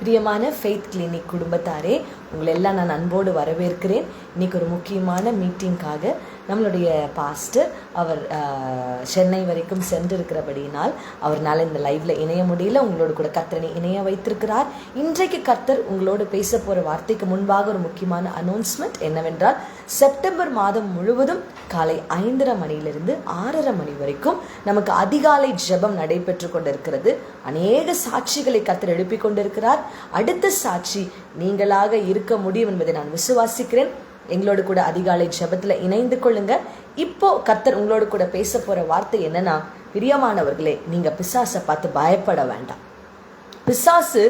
பிரியமான faith clinic குடும்பத்தாரே உங்களை எல்லாம் நான் அன்போடு வரவேற்கிறேன். இன்னைக்கு ஒரு முக்கியமான மீட்டிங்காக நம்மளுடைய பாஸ்டர் அவர் சென்னை வரைக்கும் சென்றிருக்கிறபடியினால் அவர்னால் இந்த லைவ்ல இணைய முடியல. உங்களோட கூட கர்த்தனை இணைய வைத்திருக்கிறார். இன்றைக்கு கர்த்தர் உங்களோடு பேச போகிற வார்த்தைக்கு முன்பாக ஒரு முக்கியமான அனௌன்ஸ்மெண்ட் என்னவென்றால் செப்டம்பர் மாதம் முழுவதும் காலை ஐந்தரை மணியிலிருந்து ஆறரை மணி வரைக்கும் நமக்கு அதிகாலை ஜெபம் நடைபெற்று கொண்டிருக்கிறது. அநேக சாட்சிகளை கர்த்தர் எழுப்பிக் கொண்டிருக்கிறார். அடுத்த சாட்சி நீங்களாக இருக்க முடியும் என்பதை நான் விசுவாசிக்கிறேன். எங்களோடு கூட அதிகாலை ஜபத்தில் இணைந்து கொள்ளுங்க. இப்போ கர்த்தர் உங்களோடு கூட பேச போகிற வார்த்தை என்னன்னா பிரியமானவர்களே நீங்கள் பிசாசை பார்த்து பயப்பட வேண்டாம். பிசாசு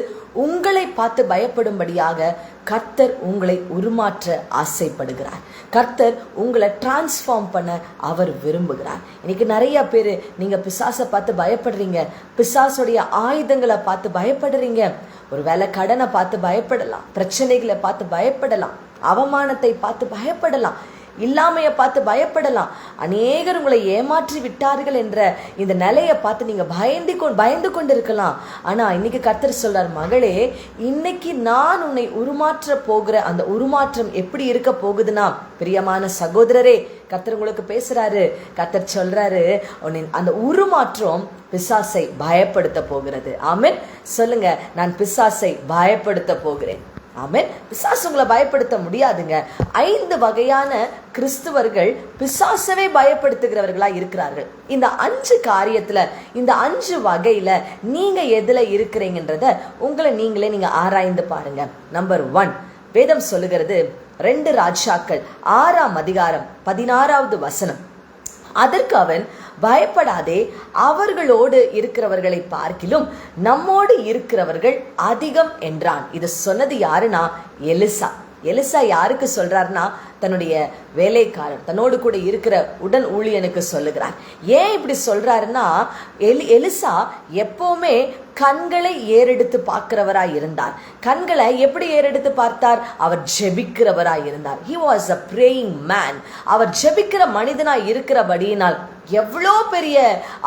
உங்களை பார்த்து பயப்படும்படியாக கர்த்தர் உங்களை உருமாற்ற ஆசைப்படுகிறார். கர்த்தர் உங்களை டிரான்ஸ்ஃபார்ம் பண்ண அவர் விரும்புகிறார். இன்னைக்கு நிறைய பேர் நீங்கள் பிசாசை பார்த்து பயப்படுறீங்க. பிசாசுடைய ஆயுதங்களை பார்த்து பயப்படுறீங்க. ஒருவேளை கடனை பார்த்து பயப்படலாம். பிரச்சனைகளை பார்த்து பயப்படலாம். அவமானத்தை பார்த்து பயப்படலாம் இல்லாமையை பார்த்து பயப்படலாம். அநேகர் உங்களை ஏமாற்றி விட்டார்கள் என்ற இந்த நிலையை பார்த்து நீங்க பயந்து கொ பயந்து கொண்டிருக்கலாம். ஆனா இன்னைக்கு கர்த்தர் சொல்றார் மகளே இன்னைக்கு நான் உன்னை உருமாற்ற போகிற அந்த உருமாற்றம் எப்படி இருக்க போகுதுன்னா பிரியமான சகோதரரே கர்த்தர் உங்களுக்கு பேசுறாரு. கர்த்தர் சொல்றாரு உன்னை அந்த உருமாற்றம் பிசாசை பயப்படுத்த போகிறது. ஆமென். சொல்லுங்க நான் பிசாசை பயப்படுத்த போகிறேன். ஆமென். பிசாசு உங்களை பயப்படுத்த முடியாதுங்க. ஐந்து வகையான கிறிஸ்துவர்கள் பிசாசவே பயப்படுத்துகிறவர்களாக இருக்கிறார்கள். இந்த அஞ்சு காரியத்தில் இந்த அஞ்சு வகையில் நீங்கள் எதில் இருக்கிறீங்கன்றத உங்களை நீங்களே நீங்கள் ஆராய்ந்து பாருங்க. நம்பர் ஒன் வேதம் சொல்லுகிறது ரெண்டு ராஜாக்கள் ஆறாம் அதிகாரம் பதினாறாவது வசனம். அதற்கு அவன் பயப்படாதே அவர்களோடு இருக்கிறவர்களை பார்க்கிலும் நம்மோடு இருக்கிறவர்கள் அதிகம் என்றான். இது சொன்னது யாருன்னா எலிசா. எலிசா யாருக்கு சொல்றாருன்னா தன்னுடைய வேலைக்காரர் தன்னோடு கூட இருக்கிற உடன் ஊழியனுக்கு சொல்லுகிறார். ஏன் இப்படி சொல்றாருன்னா எலி எலிசா எப்பவுமே கண்களை ஏறெடுத்து பார்க்கிறவராய் இருந்தார். கண்களை எப்படி ஏறெடுத்து பார்த்தார்? அவர் ஜெபிக்கிறவராய் இருந்தார். He was a praying man அவர் ஜெபிக்கிற மனிதனாய் இருக்கிறபடியினால் எவ்வளோ பெரிய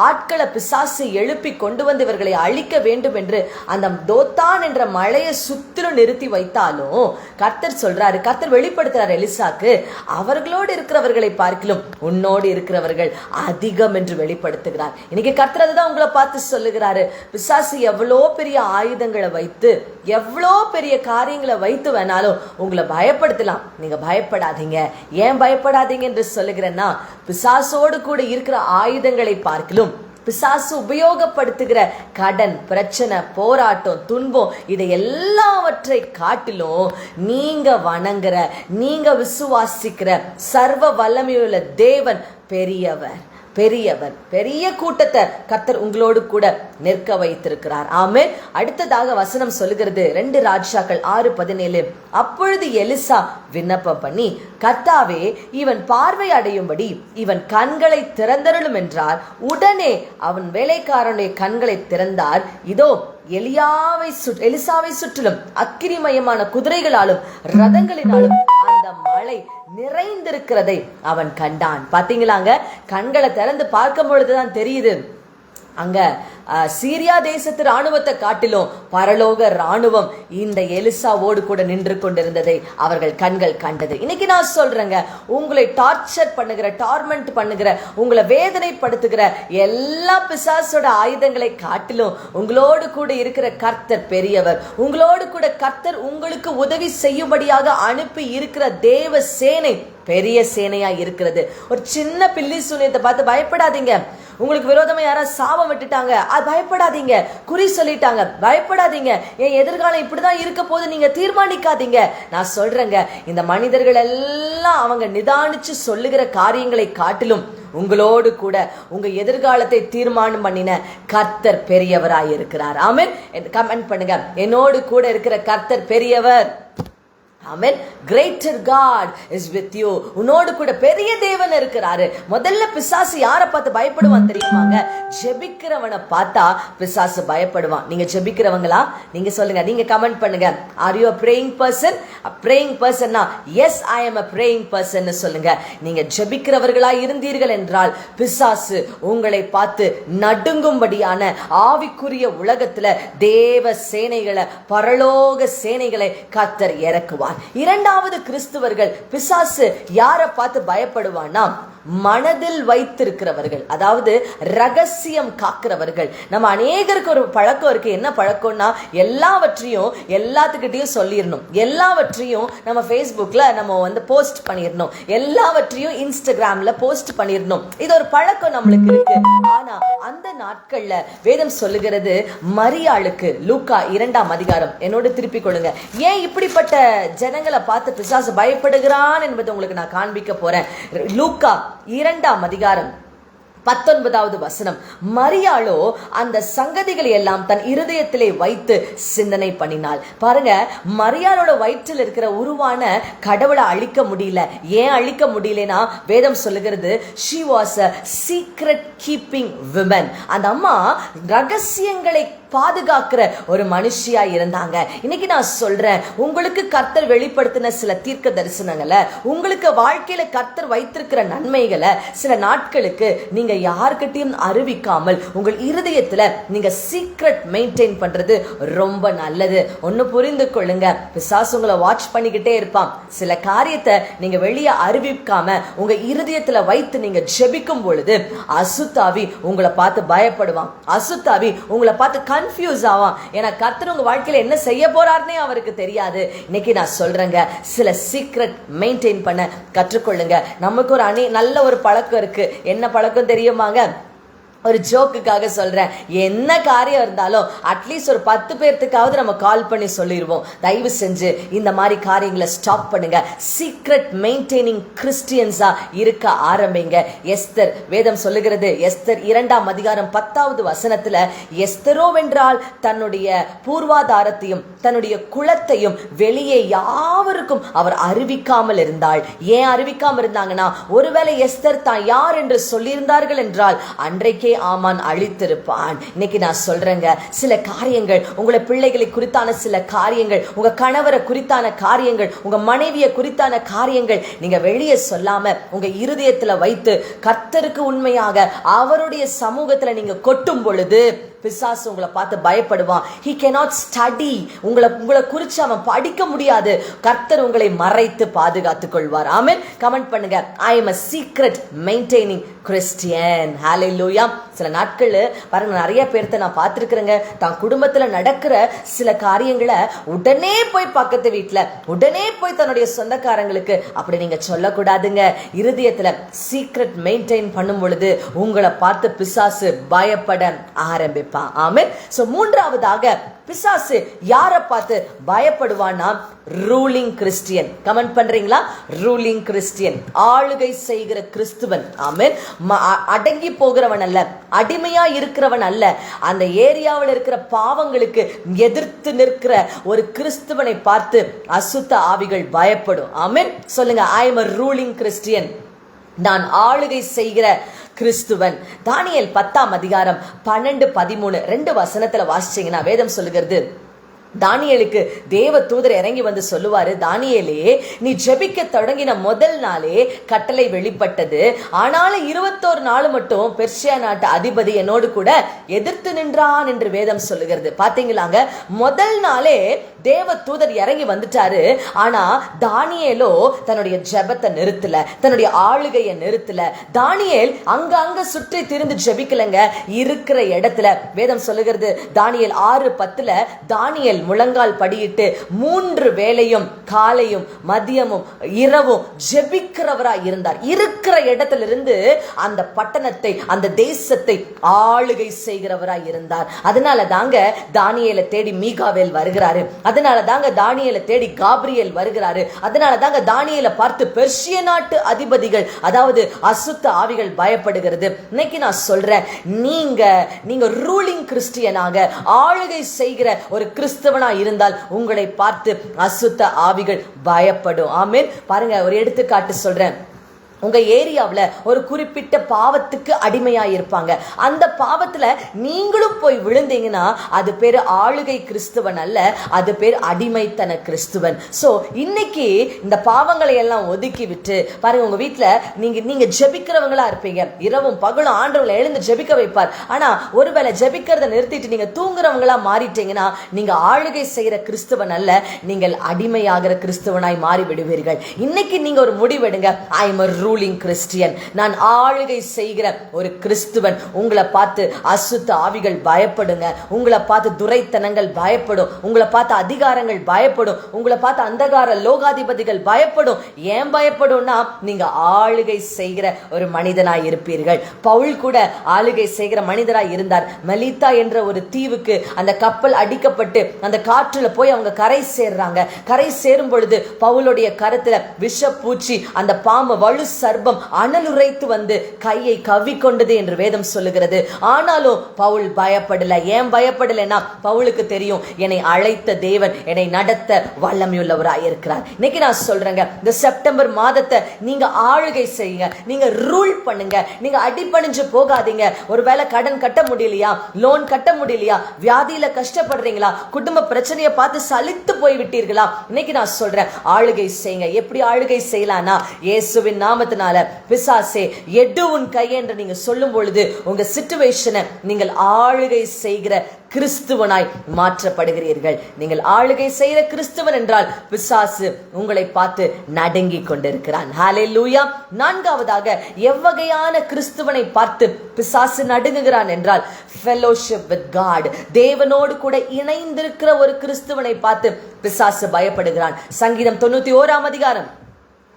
ஆட்களை பிசாசு எழுப்பி கொண்டு வந்து இவர்களை அழிக்க வேண்டும் என்று அந்த தோத்தான் என்ற மலையை சுத்திலும் நிறுத்தி வைத்தாலும் கர்த்தர் சொல்றாரு கர்த்தர் வெளிப்படுத்துறாரு எலிசாக்கு அவர்களோடு இருக்கிறவர்களை பார்க்கலும் உன்னோடு இருக்கிறவர்கள் அதிகம் என்று வெளிப்படுத்துகிறார். இன்னைக்கு கர்த்தர் அதுதான் உங்களை பார்த்து சொல்லுகிறாரு. பிசாசு எவ்வளோ பெரிய ஆயுதங்களை வைத்து எவ்வளோ பெரிய காரியங்களை வைத்து வேணாலும் உங்களை பயப்படுத்தலாம். நீங்க பயப்படாதீங்க. ஏன் பயப்படாதீங்க என்று சொல்லுகிறேன்னா பிசாசோடு கூட இருக்கிற ஆயுதங்களை பார்க்கலும் பிசாசு உபயோகப்படுத்துகிற கடன் பிரச்சனை போராட்டம் துன்பம் இதை எல்லாவற்றை காட்டிலும் நீங்க வணங்குற நீங்க விசுவாசிக்கிற சர்வ வல்லமையுள்ள தேவன் பெரியவர். பெரியவர் பெரிய கூட்டத்தை கர்த்தர் உங்களோடு கூட நிற்க வைத்திருக்கிறார். ஆமே அடுத்ததாக வசனம் சொல்லுகிறது. ரெண்டு ராஜாக்கள் ஆறு பதினேழு. அப்பொழுது எலிசா விண்ணப்பம் பண்ணி கர்த்தாவே இவன் பார்வை அடையும்படி இவன் கண்களை திறந்தருளும் என்றார். உடனே அவன் வேலைக்காரனுடைய கண்களை திறந்தார். இதோ எலியாவை சுற் எலிசாவை சுற்றிலும் அக்கிரிமயமான குதிரைகளாலும் ரதங்களினாலும் அந்த மலை நிறைந்திருக்கிறதை அவன் கண்டான். பாத்தீங்களாங்க? கண்களை திறந்து பார்க்கும் பொழுதுதான் தெரியுது. அங்க சீரியா தேசத்து ராணுவத்தை காட்டிலும் பரலோக ராணுவம் இந்த எலிசாவோடு கூட நின்று கொண்டிருந்ததை அவர்கள் கண்கள் கண்டது. இன்னைக்கு நான் சொல்றேங்க உங்களை டார்ச்சர் பண்ணுகிற டார்மெண்ட் பண்ணுகிற உங்களை வேதனைப்படுத்துகிற எல்லா பிசாசோட ஆயுதங்களை காட்டிலும் உங்களோடு கூட இருக்கிற கர்த்தர் பெரியவர் உங்களோடு கூட கர்த்தர் உங்களுக்கு உதவி செய்யும்படியாக அனுப்பி இருக்கிற தேவ சேனை பெரிய சேனையா இருக்கிறது. ஒரு சின்ன பில்லி சூனியத்தை பார்த்து பயப்படாதீங்க. உங்களுக்கு விரோதமா யாராவது சாபம் விட்டுட்டாங்க? அது பயப்படாதீங்க. குறி சொல்லிட்டாங்க. பயப்படாதீங்க. என் எதிர்காலம் இப்படிதான் இருக்க போது நீங்க தீர்மானிக்காதீங்க. நான் சொல்றேங்க. இந்த மனிதர்கள் எல்லாம் அவங்க நிதானிச்சு சொல்லுகிற காரியங்களை காட்டிலும் உங்களோடு கூட உங்க எதிர்காலத்தை தீர்மானம் பண்ணின கர்த்தர் பெரியவராய் இருக்கிறார் ஆமென் கமெண்ட் பண்ணுங்க. என்னோடு கூட இருக்கிற கர்த்தர் பெரியவர். Amen greater God is with you உன்னோடு கூட பெரிய தேவன் இருக்கிறாரு. முதல்ல பிசாசு யாரை பார்த்து பயப்படுவான் தெரியுமாங்க? ஜெபிக்கிறவனை பார்த்தா பிசாசு பயப்படுவான். நீங்க ஜெபிக்கிறவங்களா? நீங்க சொல்லுங்க. நீங்க கமெண்ட் பண்ணுங்க. Are you praying person praying பர்சன்னா yes I am a praying person சொல்லுங்க. நீங்க ஜெபிக்கிறவர்களா இருந்தீர்கள் என்றால் பிசாசு உங்களை பார்த்து நடுங்கும்படியான ஆவிக்குரிய உலகத்துல தேவ சேனைகளை பரலோக சேனைகளை கத்தர் இறக்குவார். இரண்டாவது கிறிஸ்துவர்கள் பிசாசு யாரை பார்த்து பயப்படுவானா மனதில் வைத்திருக்கிறவர்கள் அதாவது ரகசியம் காக்கிறவர்கள். நம்ம அநேகருக்கு ஒரு பழக்கம் இருக்கு. என்ன பழக்கம்னா எல்லாவற்றையும் எல்லாத்துக்கிட்டையும் சொல்லிடணும். எல்லாவற்றையும் நம்ம ஃபேஸ்புக்கில் நம்ம வந்து போஸ்ட் பண்ணிடணும். எல்லாவற்றையும் இன்ஸ்டாகிராமில் போஸ்ட் பண்ணிடணும். இது ஒரு பழக்கம் நம்மளுக்கு இருக்கு. ஆனா அந்த நாட்கள்ல வேதம் சொல்லுகிறது மரியாளுக்கு லூக்கா இரண்டாம் அதிகாரம். என்னோட திருப்பிக் கொள்ளுங்க. ஏன் இப்படிப்பட்ட ஜனங்களை பார்த்து பிசாசு பயப்படுகிறான் என்பதை உங்களுக்கு நான் காண்பிக்க போறேன். லூக்கா இரண்டாம் அதிகாரம். பத்தொன்பதாவது வசனம். மரியாளோ அந்த சங்கதிகளை எல்லாம் தன் இருதயத்திலே வைத்து சிந்தனை பண்ணினாள். பாருங்க மரியாளோட வயிற்றில் இருக்கிற உருவான கடவுளை அழிக்க முடியல. ஏன் அழிக்க முடியலனா வேதம் சொல்லுகிறது she was a secret keeping women அந்த அம்மா ரகசியங்களை பாதுகாக்கிற ஒரு மனுஷியா இருந்தாங்க. இன்னைக்கு நான் சொல்றேன் உங்களுக்கு கர்த்தர் வெளிப்படுத்தின சில தீர்க்க தரிசனங்களை உங்களுக்கு வாழ்க்கையில கர்த்தர் வைத்திருக்கிற நன்மைகளை சில நாட்களுக்கு நீங்க யார்கிட்டயும் அறிவிக்காமல் உங்கள் இருதயத்துல நீங்க சீக்ரெட் மெயின்டைன் பண்றது ரொம்ப நல்லது. ஒன்னு புரிந்து கொள்ளுங்க. பிசாசு உங்களை வாட்ச் பண்ணிக்கிட்டே இருப்பான். சில காரியத்தை நீங்க வெளியே அறிவிக்காம உங்க இருதயத்துல வைத்து நீங்க ஜெபிக்கும் பொழுது அசுத்தாவி உங்களை பார்த்து பயப்படுவான். அசுத்தாவி உங்களை பார்த்து கன்ஃபியூஸ் ஆவான். ஏன்னா கர்த்தர் உங்க வாழ்க்கையில என்ன செய்ய போறாருன்னே அவருக்கு தெரியாது. இன்னைக்கு நான் சொல்றேங்க. சில சீக்ரெட் மெயின்டைன் பண்ண கற்றுக்கொள்ளுங்க. நமக்கு ஒரு அணி நல்ல ஒரு பழக்கம் இருக்கு. என்ன பழக்கம் தெரியும்? தெரியுமாங்க ஒரு ஜோக்குக்காக சொல்றேன். என்ன காரியம் இருந்தாலும் அட்லீஸ்ட் ஒரு பத்து பேர்த்துக்காவது நம்ம கால் பண்ணி சொல்லிடுவோம் தயவு செஞ்சு இந்த மாதிரி காரியங்களை ஸ்டாப் பண்ணுங்க. சீக்ரெட் மெயின்டைனிங் கிறிஸ்டியன்ஸா இருக்க ஆரம்பிங்க. எஸ்தர் வேதம் சொல்லுகிறது எஸ்தர் இரண்டாம் அதிகாரம் பத்தாவது வசனத்துல எஸ்தரோவென்றால் தன்னுடைய பூர்வாதாரத்தையும் தன்னுடைய குலத்தையும் வெளியே யாவருக்கும் அவர் அறிவிக்காமல் இருந்தாள். ஏன் அறிவிக்காமல் இருந்தாங்கன்னா ஒருவேளை எஸ்தர் தான் யார் என்று சொல்லியிருந்தார்கள் என்றால் அன்றைக்கே ஆமான் அழித்திருப்பான். இன்னைக்கு நான் சொல்றேங்க சில காரியங்கள் உங்களை பிள்ளைகளை குறித்தான சில காரியங்கள் உங்க கணவரை குறித்தான காரியங்கள் உங்க மனைவியை குறித்தான காரியங்கள் நீங்க வெளியே சொல்லாம உங்க இருதயத்துல வைத்து கர்த்தருக்கு உண்மையாக அவருடைய சமூகத்துல நீங்க கொட்டும் பொழுது பிசாசு உங்களை பார்த்து பயப்படுவான். ஹி கேனாட் ஸ்டடி உங்களை உங்களை குறித்து அவன் படிக்க முடியாது. கர்த்தர் உங்களை மறைத்து பாதுகாத்துக் கொள்வார். ஆமீன். கமெண்ட் பண்ணுங்க. I am a secret maintaining Christian hallelujah சில நாட்கள் பாருங்க நிறைய பேர்த்த நான் பார்த்துருக்குறேங்க. தான் குடும்பத்தில் நடக்கிற சில காரியங்களை உடனே போய் பக்கத்து வீட்டில் உடனே போய் தன்னுடைய சொந்தக்காரங்களுக்கு அப்படி நீங்கள் சொல்லக்கூடாதுங்க. இருதயத்தில் சீக்ரெட் மெயின்டைன் பண்ணும் பொழுது உங்களை பார்த்து பிசாசு பயப்பட ஆரம்பிப்பான் ஆமே ஸோ மூன்றாவதாக பிசாசு யாரை பார்த்து பயப்படுவான்னா ரூலிங் கிறிஸ்டியன் கமெண்ட் பண்றீங்களா? ரூலிங் கிறிஸ்டியன் ஆளுகை செய்கிற கிறிஸ்துவன். ஆமென். ம- அ- அடங்கி போகிறவன் அல்ல. அடிமையா இருக்கிறவன் அல்ல. அந்த ஏரியாவில் இருக்கிற பாவங்களுக்கு எதிர்த்து நிற்கிற ஒரு கிறிஸ்துவனை பார்த்து அசுத்த ஆவிகள் பயப்படும். ஆமென். சொல்லுங்க ஐ எம் ரூலிங் கிறிஸ்டியன் நான் ஆளுகை செய்கிற கிறிஸ்துவன். தானியல் பத்தாம் அதிகாரம் பன்னெண்டு பதிமூணு ரெண்டு வசனத்துல வாசிச்சீங்கன்னா வேதம் சொல்லுகிறது. தானியலுக்கு தேவ தூதர் இறங்கி வந்து சொல்லுவாரு தானியேலே நீ ஜெபிக்க தொடங்கின முதல் நாளே கட்டளை வெளிப்பட்டது. ஆனாலும் இருபத்தோரு நாள் மட்டும் பெர்ஷியா நாட்டு அதிபதி என்னோடு கூட எதிர்த்து நின்றான் என்று வேதம் சொல்லுகிறது. பாத்தீங்களாங்க? முதல் நாளே தேவ தூதர் இறங்கி வந்துட்டாரு. ஆனா தானியேலோ தன்னுடைய ஜெபத்தை நிறுத்தல தன்னுடைய ஆளுகையை நிறுத்தல. தானியேல் அங்க அங்க சுற்றி திரிந்து ஜெபிக்கலங்க இருக்கிற இடத்துல. வேதம் சொல்லுகிறது தானியல் ஆறு பத்துல தானியல் முழங்கால் படியிட்டு மூன்று வேளையும் காலையும் மதியமும் இரவும் ஜெபிக்கிறவராய் இருந்தார். இருக்கிற இடத்துல இருந்து அந்த பட்டணத்தை அந்த தேசத்தை ஆளுகை செய்கிறவரா இருந்தார். அதனால தாங்க தானியேலை தேடி மீகாவேல் வருகிறாரு. அதனால தாங்க தானியேலை தேடி காப்ரியல் வருகிறாரு. அதனால தாங்க தானியேலை பார்த்து பெர்ஷிய நாட்டு அதிபதிகள் அதாவது அசுத்த ஆவிகள் பயப்படுகிறது. இன்னைக்கு நான் சொல்றேன் நீங்க நீங்க ரூலிங் கிறிஸ்டியனாக ஆளுகை செய்கிற ஒரு கிறிஸ்தவ கிறிஸ்தவனா இருந்தால் உங்களை பார்த்து அசுத்த ஆவிகள் பயப்படும். ஆமென். பாருங்க ஒரு எடுத்துக்காட்டு சொல்றேன். உங்க ஏரியாவுல ஒரு குறிப்பிட்ட பாவத்துக்கு அடிமையா இருப்பாங்க அந்த பாவத்துல நீங்களும் போய் விழுந்தீங்கன்னா அது பேரு ஆளுகை கிறிஸ்துவன் அல்ல அது பேர் அடிமைத்தன கிறிஸ்துவன். சோ இன்னைக்கு இந்த பாவங்களை எல்லாம் ஒதுக்கி விட்டு பாருங்க உங்க வீட்டில் நீங்க நீங்க ஜெபிக்கிறவங்களா இருப்பீங்க. இரவும் பகலும் ஆண்டவங்களை எழுந்து ஜெபிக்க வைப்பார். ஆனா ஒருவேளை ஜெபிக்கிறத நிறுத்திட்டு நீங்க தூங்குறவங்களா மாறிட்டீங்கன்னா நீங்க ஆளுகை செய்யற கிறிஸ்துவன் அல்ல நீங்கள் அடிமையாகிற கிறிஸ்துவனாய் மாறி விடுவீர்கள் இன்னைக்கு நீங்க ஒரு முடிவெடுங்க. I am ru ruling Christian நான் ஆளுகை செய்கிற ஒரு கிறிஸ்துவன். உங்களை பார்த்து அசுத்த ஆவிகள் பயப்படுங்க. உங்களை பார்த்து துரைத்தனங்கள் பயப்படும். உங்களை பார்த்து அதிகாரங்கள் பயப்படும். உங்களை பார்த்து அந்தகார லோகாதிபதிகள் பயப்படும். ஏன் பயப்படும்னா நீங்க ஆளுகை செய்கிற ஒரு மனிதனாய் இருப்பீர்கள். பவுல் கூட ஆளுகை செய்கிற மனிதராய் இருந்தார். மலிதா என்ற ஒரு தீவுக்கு அந்த கப்பல் அடிக்கப்பட்டு அந்த காற்றுல போய் அவங்க கரை சேர்றாங்க. கரை சேரும் பொழுது பவுலுடைய கருத்துல விஷ பூச்சி அந்த பாம்பு வலு சர்ப்பம் அனலுரைத்து வந்து கையை கவிக்கொண்டது என்று வேதம் சொல்லுகிறது. ஆனாலும் பவுல் பயப்படல. ஏன் பயப்படலைன்னா பவுலுக்கு தெரியும் என்னை அழைத்த தேவன் என்னை நடத்த வல்லமையுள்ளவராக இருக்கிறார் இன்னைக்கு நான் சொல்றேங்க இந்த செப்டம்பர் மாதத்தை நீங்க ஆளுகை செய்யுங்க நீங்க ரூல் பண்ணுங்க நீங்க அடிப்பணிஞ்சு போகாதீங்க. ஒருவேளை கடன் கட்ட முடியலையா? லோன் கட்ட முடியலையா? வியாதியில கஷ்டப்படுறீங்களா? குடும்ப பிரச்சனையை பார்த்து சலித்து போய் விட்டீர்களா இன்னைக்கு நான் சொல்றேன் ஆளுகை செய்யுங்க. எப்படி ஆளுகை செய்யலாம்னா இயேசுவின் நாம நாமத்தினால பிசாசே எடு உன் கை என்று நீங்க சொல்லும் பொழுது உங்க சிச்சுவேஷனை நீங்கள் ஆளுகை செய்கிற கிறிஸ்துவனாய் மாற்றப்படுகிறீர்கள். நீங்கள் ஆளுகை செய்கிற கிறிஸ்துவன் என்றால் பிசாசு உங்களை பார்த்து நடுங்கி கொண்டிருக்கிறான். ஹாலே லூயா நான்காவதாக எவ்வகையான கிறிஸ்துவனை பார்த்து பிசாசு நடுங்குகிறான் என்றால் ஃபெலோஷிப் வித் காட் தேவனோடு கூட இணைந்திருக்கிற ஒரு கிறிஸ்துவனை பார்த்து பிசாசு பயப்படுகிறான். சங்கீதம் தொண்ணூத்தி ஓராம் அதிகாரம்.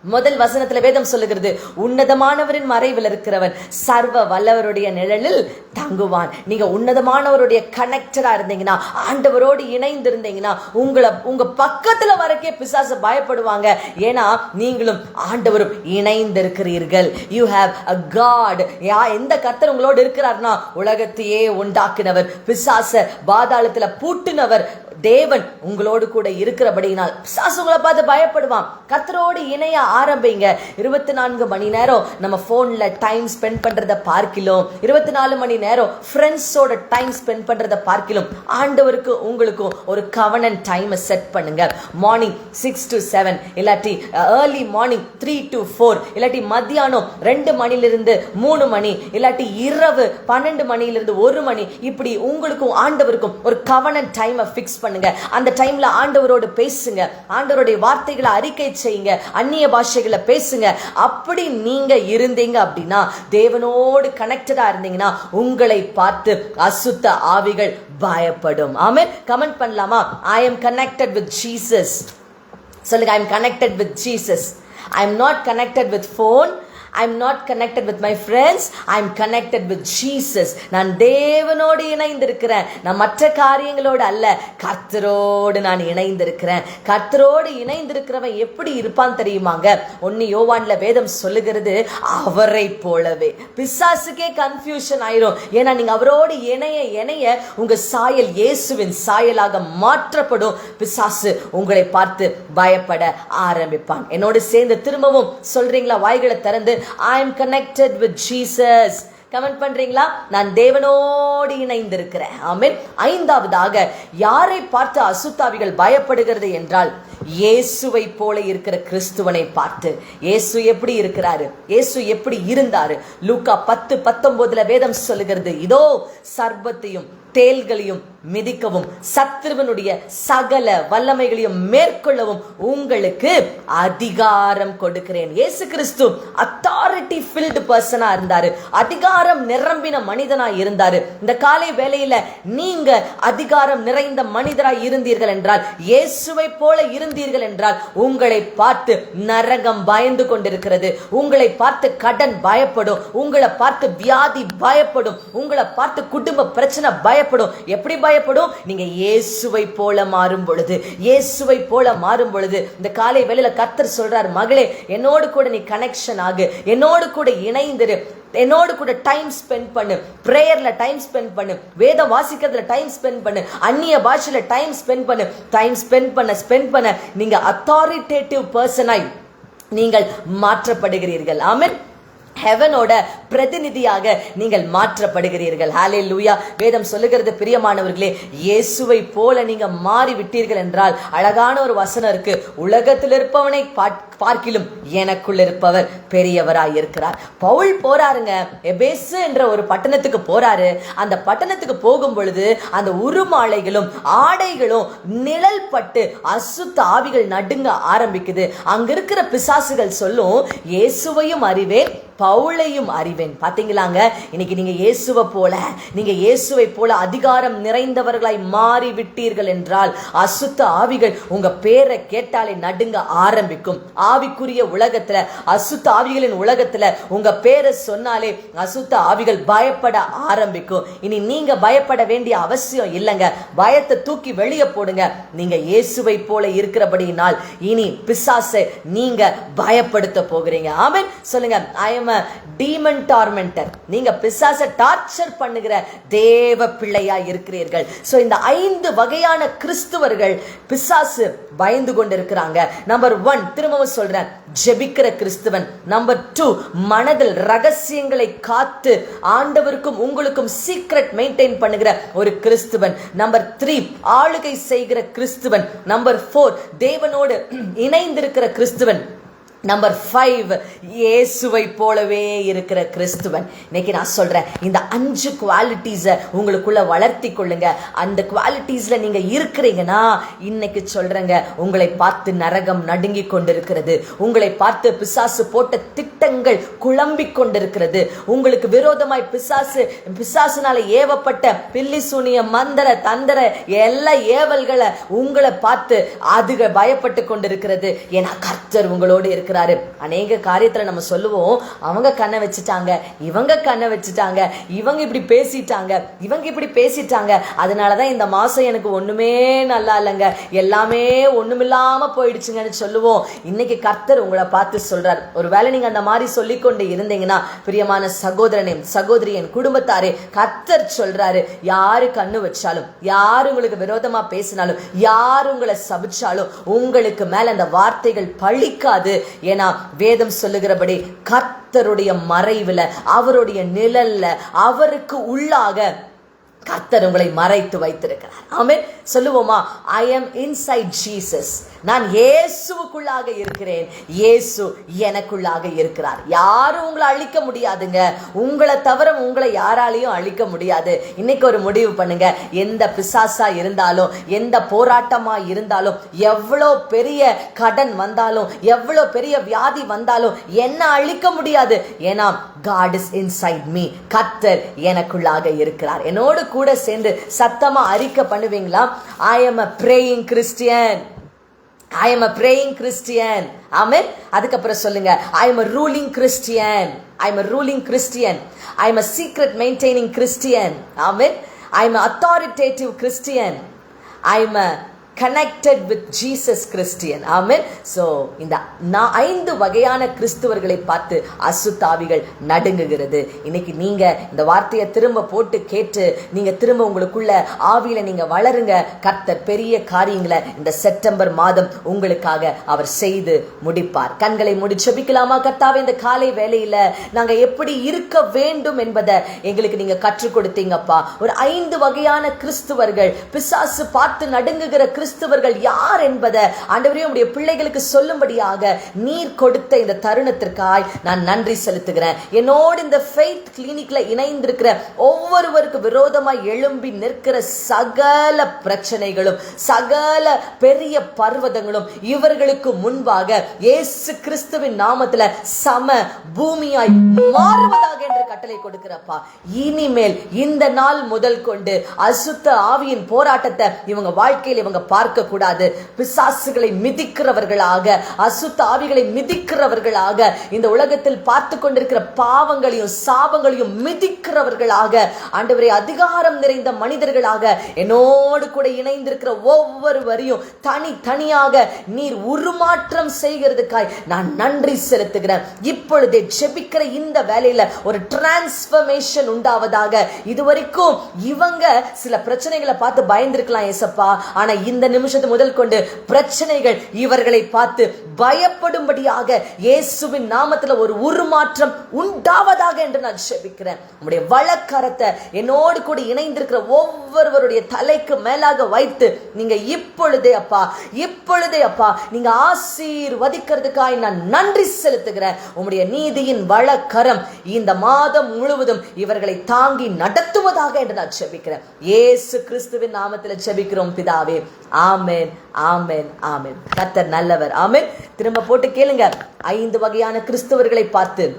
முதல் வசனத்துல வேதம் சொல்லுகிறது உன்னதமானவரின் மறைவில் இருக்கிறவன் சர்வ வல்லவருடைய நிழலில் தங்குவான். நீங்க உன்னதமானவருடைய கனெக்டரா இருந்தீங்கன்னா ஆண்டவரோடு இணைந்து இருந்தீங்கன்னா உங்களை உங்க பக்கத்துல வரக்கே பிசாசு பயப்படுவாங்க. ஏன்னா நீங்களும் ஆண்டவரும் இணைந்து இருக்கிறீர்கள் you have a God yeah எந்த கத்தர் உங்களோடு இருக்கிறார்னா உலகத்தையே உண்டாக்குனவர் பிசாச பாதாளத்துல பூட்டினவர் தேவன் உங்களோடு கூட இருக்கிறபடினால் பிசாசு உங்களை பார்த்து பயப்படுவான். கத்தரோடு இணைய ஆரம்பிங்க. இருபத்தி நான்கு மணி நேரம் நம்ம போன்ல டைம் ஸ்பெண்ட் பண்றத பார்க்கலாம். இருபத்தி நாலு மணி நேரம் ஃப்ரெண்ட்ஸோட டைம் ஸ்பெண்ட் பண்றத பார்க்கிலும். ஆண்டவருக்கு உங்களுக்கும் ஒரு கவனன் டைமை செட் பண்ணுங்க. மார்னிங் சிக்ஸ் டு செவன் இல்லாட்டி early morning three to four இல்லாட்டி மத்தியானம் ரெண்டு மணிலிருந்து மூணு மணி. இல்லாட்டி இரவு பன்னெண்டு மணிலிருந்து ஒரு மணி. இப்படி உங்களுக்கும் ஆண்டவருக்கும் ஒரு கவனன் டைமை ஃபிக்ஸ் பண்ணுங்க. அந்த டைம்ல ஆண்டவரோடு பேசுங்க. ஆண்டவருடைய வார்த்தைகளை அறிக்கை செய்யுங்க. அந்நிய பாஷைகளை பேசுங்க. அப்படி நீங்க இருந்தீங்க அப்படின்னா தேவனோடு கனெக்டடா இருந்தீங்கன்னா உங்களை பார்த்து அசுத்த ஆவிகள் பயப்படும். ஆமே கமெண்ட் பண்ணலாமா? I am connected with Jesus சொல்லுங்க I am connected with Jesus I am not connected with phone I am not connected with my friends I am connected with Jesus நான் தேவனோடு இணைந்திருக்கிறேன். நான் மற்ற காரியங்களோடு அல்ல. கர்த்தரோடு நான் இணைந்திருக்கிறேன். கர்த்தரோடு இணைந்திருக்கிறவன் எப்படி இருப்பான் தெரியுமாங்க? ஒன்னு யோவான்ல வேதம் சொல்லுகிறது அவரை போலவே. பிசாசுக்கே கன்ஃபியூஷன் ஆயிரும். ஏன்னா நீங்க அவரோடு இணைய இணைய உங்க சாயல் இயேசுவின் சாயலாக மாற்றப்படும். பிசாசு உங்களை பார்த்து பயப்பட ஆரம்பிப்பான். என்னோடு சேர்ந்து திரும்பவும் சொல்றீங்களா? வாய்களை திறந்து I am connected with Jesus comment பண்றீங்களா? நான் தேவனோடு இணைந்திருக்கிறேன். ஆமீன் ஐந்தாவதாக யாரை பார்த்து அசுத்தாவிகள் பயப்படுகிறது என்றால் இயேசுவை போல இருக்கிற கிறிஸ்துவனை பார்த்து. இயேசு எப்படி இருக்கிறாரு? இயேசு எப்படி இருந்தாரு? லூக்கா பத்து பத்தொன்பதுல வேதம் சொல்லுகிறது இதோ சர்வத்தையும் தேள்களையும் மிதிக்கவும் சத்ருவனுடைய சகல வல்லமைகளையும் மேற்கொள்ளவும் உங்களுக்கு அதிகாரம் கொடுக்கிறேன். ஏசு கிறிஸ்து அத்தாரிட்டி ஃபில்டு பர்சனா இருந்தாரு. அதிகாரம் நிரம்பின மனிதனா இருந்தாரு. இந்த காலை வேளையில நீங்க அதிகாரம் நிறைந்த மனிதராய் இருந்தீர்கள் என்றால் இயேசுவை போல இருந்தீர்கள் என்றால் உங்களை பார்த்து நரகம் பயந்து கொண்டிருக்கிறது. உங்களை பார்த்து கடன் பயப்படும். உங்களை பார்த்து வியாதி பயப்படும். உங்களை பார்த்து குடும்ப பிரச்சனை பயப்படும் எப்படி பயப்படும்? நீங்க இயேசுவை போல மாறும் பொழுது. இயேசுவை போல மாறும் பொழுது. இந்த காலை வேலையில கத்தர் சொல்றார் மகளே என்னோடு கூட நீ கனெக்ஷன் ஆகு. என்னோடு கூட இணைந்திரு. என்னோடு கூட டைம் ஸ்பெண்ட் பண்ணு. ப்ரேயர்ல டைம் ஸ்பெண்ட் பண்ணு. வேதம் வாசிக்கிறதுல டைம் ஸ்பெண்ட் பண்ணு. அந்நிய பாஷையில டைம் ஸ்பெண்ட் பண்ணு. டைம் ஸ்பெண்ட் பண்ண ஸ்பெண்ட் பண்ண. நீங்க அத்தாரிட்டேட்டிவ் பர்சனாய் நீங்கள் மாற்றப்படுகிறீர்கள். ஆமென் ஹெவனோட பிரதிநிதியாக நீங்கள் மாற்றப்படுகிறீர்கள். ஹாலே லூயா வேதம் சொல்லுகிறது பிரியமானவர்களே இயேசுவை போல நீங்க மாறி விட்டீர்கள் என்றால் அழகான ஒரு வசனம் இருக்கு. உலகத்தில் இருப்பவனை பாட்- பார்க்கிலும் எனக்குள் இருப்பவர் பெரியவராய் இருக்கிறார். பவுல் போறாருங்க. எபேசு என்ற ஒரு பட்டணத்துக்கு போறாரு. அந்த பட்டணத்துக்கு போகும் பொழுது அந்த உருமாலைகளும் ஆடைகளும் நிழல் பட்டு அசுத்த ஆவிகள் நடுங்க ஆரம்பிக்குது. அங்க இருக்கிற பிசாசுகள் சொல்லும் இயேசுவையும் அறிவேன் பவுளையும் அறிவேன். பாத்தீங்களாங்க? இன்னைக்கு நீங்க இயேசுவை போல நீங்க இயேசுவை போல அதிகாரம் நிறைந்தவர்களாய் மாறி விட்டீர்கள் என்றால் அசுத்த ஆவிகள் உங்க பேரை கேட்டாலே நடுங்க ஆரம்பிக்கும். ஆவிக்குரிய உலகத்துல அசுத்த ஆவிகளின் உலகத்துல உங்க பேரை சொன்னாலே அசுத்த ஆவிகள் பயப்பட ஆரம்பிக்கும். இனி நீங்க பயப்பட வேண்டிய அவசியம் இல்லைங்க. பயத்தை தூக்கி வெளியே போடுங்க. நீங்க இயேசுவை போல இருக்கிறபடியினால் இனி பிசாசை நீங்க பயப்படுத்த போகிறீங்க. ஆமென். சொல்லுங்க. ஐ எம் டீமன் டார்மெண்டர் நீங்க பிசாசை டார்ச்சர் பண்ணுகிற தேவ பிள்ளையா இருக்கிறீர்கள். ஸோ இந்த ஐந்து வகையான கிறிஸ்துவர்கள் பிசாசு பயந்து கொண்டிருக்கிறாங்க. நம்பர் ஒன் திரும்பவும் சொல்றேன் ஜெபிக்கிற கிறிஸ்துவன் நம்பர் டூ மனதில் ரகசியங்களை காத்து ஆண்டவருக்கும் உங்களுக்கும் சீக்ரெட் மெயின்டைன் பண்ணுகிற ஒரு கிறிஸ்துவன். நம்பர் த்ரீ ஆளுகை செய்கிற கிறிஸ்துவன். நம்பர் ஃபோர் தேவனோடு இணைந்திருக்கிற கிறிஸ்துவன். நம்பர் ஃபைவ் இயேசுவை போலவே இருக்கிற கிறிஸ்துவன். இன்னைக்கு நான் சொல்றேன் இந்த அஞ்சு குவாலிட்டிஸை உங்களுக்குள்ள வளர்த்தி கொள்ளுங்க. அந்த குவாலிட்டிஸ்ல நீங்க இருக்கிறீங்கன்னா இன்னைக்கு சொல்றேங்க உங்களை பார்த்து நரகம் நடுங்கி கொண்டிருக்கிறது. உங்களை பார்த்து பிசாசு போட்ட திட்டங்கள் குழம்பி கொண்டிருக்கிறது. உங்களுக்கு விரோதமாய் பிசாசு பிசாசுனால ஏவப்பட்ட பில்லி சூனிய மந்திர தந்திர எல்லா ஏவல்களை உங்களை பார்த்து அதுக பயப்பட்டு கொண்டிருக்கிறது. ஏன்னா கர்த்தர் உங்களோடு இருக்கிறாரு. அநேக காரியத்துல நம்ம சொல்லுவோம் அவங்க கண்ணை வச்சுட்டாங்க இவங்க கண்ணை வச்சுட்டாங்க இவங்க இப்படி பேசிட்டாங்க இவங்க இப்படி பேசிட்டாங்க. அதனாலதான் இந்த மாசம் எனக்கு ஒண்ணுமே நல்லா இல்லைங்க. எல்லாமே ஒண்ணுமில்லாம போயிடுச்சுங்கன்னு சொல்லுவோம். இன்னைக்கு கர்த்தர் உங்களை பார்த்து சொல்றார். ஒருவேளை நீங்க அந்த மாதிரி சொல்லிக்கொண்டு இருந்தீங்கன்னா பிரியமான சகோதரனே சகோதரி என் குடும்பத்தாரே கர்த்தர் சொல்றாரு யாரு கண்ணு வச்சாலும் யார் உங்களுக்கு விரோதமா பேசினாலும் யார் உங்களை சபிச்சாலும் உங்களுக்கு மேல அந்த வார்த்தைகள் பழிக்காது. ஏன்னா வேதம் சொல்லுகிறபடி கர்த்தருடைய மறைவில் அவருடைய நிழல்ல அவருக்கு உள்ளாக கத்தர் உங்களை மறைத்து வைத்திருக்கிறார். ஆமே சொல்லுவோமா? ஐ எம் இன்சைட் ஜீசஸ் நான் இயேசுவுக்குள்ளாக இருக்கிறேன். இயேசு எனக்குள்ளாக இருக்கிறார். யாரும் உங்களை அழிக்க முடியாதுங்க. உங்களை தவிர உங்களை யாராலையும் அழிக்க முடியாது. இன்னைக்கு ஒரு முடிவு பண்ணுங்க. எந்த பிசாசா இருந்தாலும் எந்த போராட்டமா இருந்தாலும் எவ்வளோ பெரிய கடன் வந்தாலும் எவ்வளோ பெரிய வியாதி வந்தாலும் என்ன அழிக்க முடியாது. ஏன்னா காட் இஸ் இன்சைட் மீ கத்தர் எனக்குள்ளாக இருக்கிறார். என்னோடு கூட சேர்ந்து சத்தமா அறிக்கை பண்ணுவீங்களா? I am a praying Christian I am a praying Christian amen. அதுக்கப்புறம் சொல்லுங்க. I am a ruling Christian I am a ruling Christian I am a secret maintaining Christian amen. I am authoritative Christian I am a connected with Jesus Christian amen so இந்த நான் ஐந்து வகையான கிறிஸ்துவர்களை பார்த்து அசுத்தாவிகள் நடுங்குகிறது. இன்னைக்கு நீங்க இந்த வார்த்தையை திரும்ப போட்டு கேட்டு நீங்க திரும்ப உங்களுக்குள்ள ஆவியில நீங்க வளருங்க. கர்த்தர் பெரிய காரியங்களை இந்த செப்டம்பர் மாதம் உங்களுக்காக அவர் செய்து முடிப்பார். கண்களை முடிச்சபிக்கலாமா செபிக்கலாமா இந்த காலை வேலையில நாங்க எப்படி இருக்க வேண்டும் என்பதை எங்களுக்கு நீங்க கற்றுக் கொடுத்தீங்கப்பா. ஒரு ஐந்து வகையான கிறிஸ்துவர்கள் பிசாசு பார்த்து நடுங்குகிற கிறிஸ்துவர்கள் யார் என்பதை ஆண்டவரே உடைய பிள்ளைகளுக்கு சொல்லும்படியாக நீர் கொடுத்த இந்த தருணத்திற்காய் நான் நன்றி செலுத்துகிறேன். என்னோடு இந்த ஃபெய்த் கிளினிக்ல இணைந்திருக்கிற ஒவ்வொருவருக்கு விரோதமாய் எழும்பி நிற்கிற சகல பிரச்சனைகளும் சகல பெரிய பர்வதங்களும் இவர்களுக்கு முன்பாக இயேசு கிறிஸ்துவின் நாமத்துல சம பூமியாய் மாறுவதாக என்று கட்டளை கொடுக்கிறப்பா. இனிமேல் இந்த நாள் முதல் கொண்டு அசுத்த ஆவியின் போராட்டத்தை இவங்க வாழ்க்கையில் இவங்க பார்க்க கூடாது பிசாசுகளை மிதிக்கிறவர்களாக அசுத்த ஆவிகளை மிதிக்கிறவர்களாக இந்த உலகத்தில் பார்த்து கொண்டிருக்கிற பாவங்களையும் சாபங்களையும் மிதிக்கிறவர்களாக ஆண்டவரை அதிகாரம் நிறைந்த மனிதர்களாக என்னோடு கூட இணைந்திருக்கிற ஒவ்வொருவரையும் தனி தனியாக நீர் உருமாற்றம் செய்கிறதுக்காய் நான் நன்றி செலுத்துகிறேன். இப்பொழுதே ஜெபிக்கிற இந்த வேலையில ஒரு டிரான்ஸ்பர்மேஷன் உண்டாவதாக. இதுவரைக்கும் இவங்க சில பிரச்சனைகளை பார்த்து பயந்திருக்கலாம் ஏசப்பா. ஆனா இந்த நிமிஷத்து முதல் கொண்டு பிரச்சனைகள் இவர்களை பார்த்து பயப்படும்படியாக இயேசுவின் நாமத்தில் ஒரு உருமாற்றம் உண்டாவதாக என்று நான் ஜெபிக்கிறேன் உங்களுடைய வழக்கரத்தை என்னோடு கூட இணைந்திருக்கிற ஒவ்வொருவருடைய தலைக்கு மேலாக வைத்து நீங்க இப்பொழுதே அப்பா இப்பொழுதே அப்பா நீங்க ஆசீர்வதிக்கிறதுக்காய் நான் நன்றி செலுத்துகிறேன். உங்களுடைய நீதியின் வழக்கரம் இந்த மாதம் முழுவதும் இவர்களை தாங்கி நடத்துவதாக என்று நான் செபிக்கிறேன். இயேசு கிறிஸ்துவின் நாமத்தில் செபிக்கிறோம் பிதாவே. ஆமேன் ஆமேன் ஆமேன். கத்தர் நல்லவர் ஆமேன். திரும்ப போட்டு கேளுங்க. ஐந்து வகையான கிறிஸ்தவர்களை பார்த்து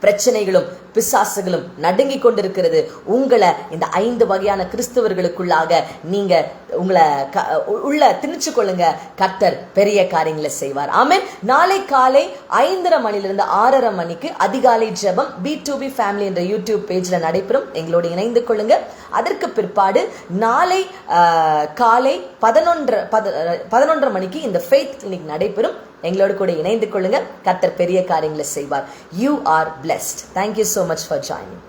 பிரச்சனைகளும் பிசாசுகளும் நடுங்கி கொண்டிருக்கிறது. உங்களை இந்த ஐந்து வகையான கிறிஸ்தவர்களுக்குள்ளாக நீங்க உங்களை க- உள்ள திணிச்சு கொள்ளுங்க. கர்த்தர் பெரிய காரியங்களை செய்வார். ஆமேன். நாளை காலை ஐந்தரை மணிலிருந்து ஆறரை மணிக்கு அதிகாலை ஜெபம் பி டு பி ஃபேமிலி என்ற யூடியூப் பேஜ்ல நடைபெறும். எங்களோடு இணைந்து கொள்ளுங்க. அதற்கு பிற்பாடு நாளை காலை பதினொன்று பதினொன்றரை மணிக்கு இந்த ஃபெய்த் கிளினிக் நடைபெறும். எங்களோடு கூட இணைந்து கொள்ளுங்க கத்தர் பெரிய காரியங்களை செய்வார். You are blessed thank you so much for joining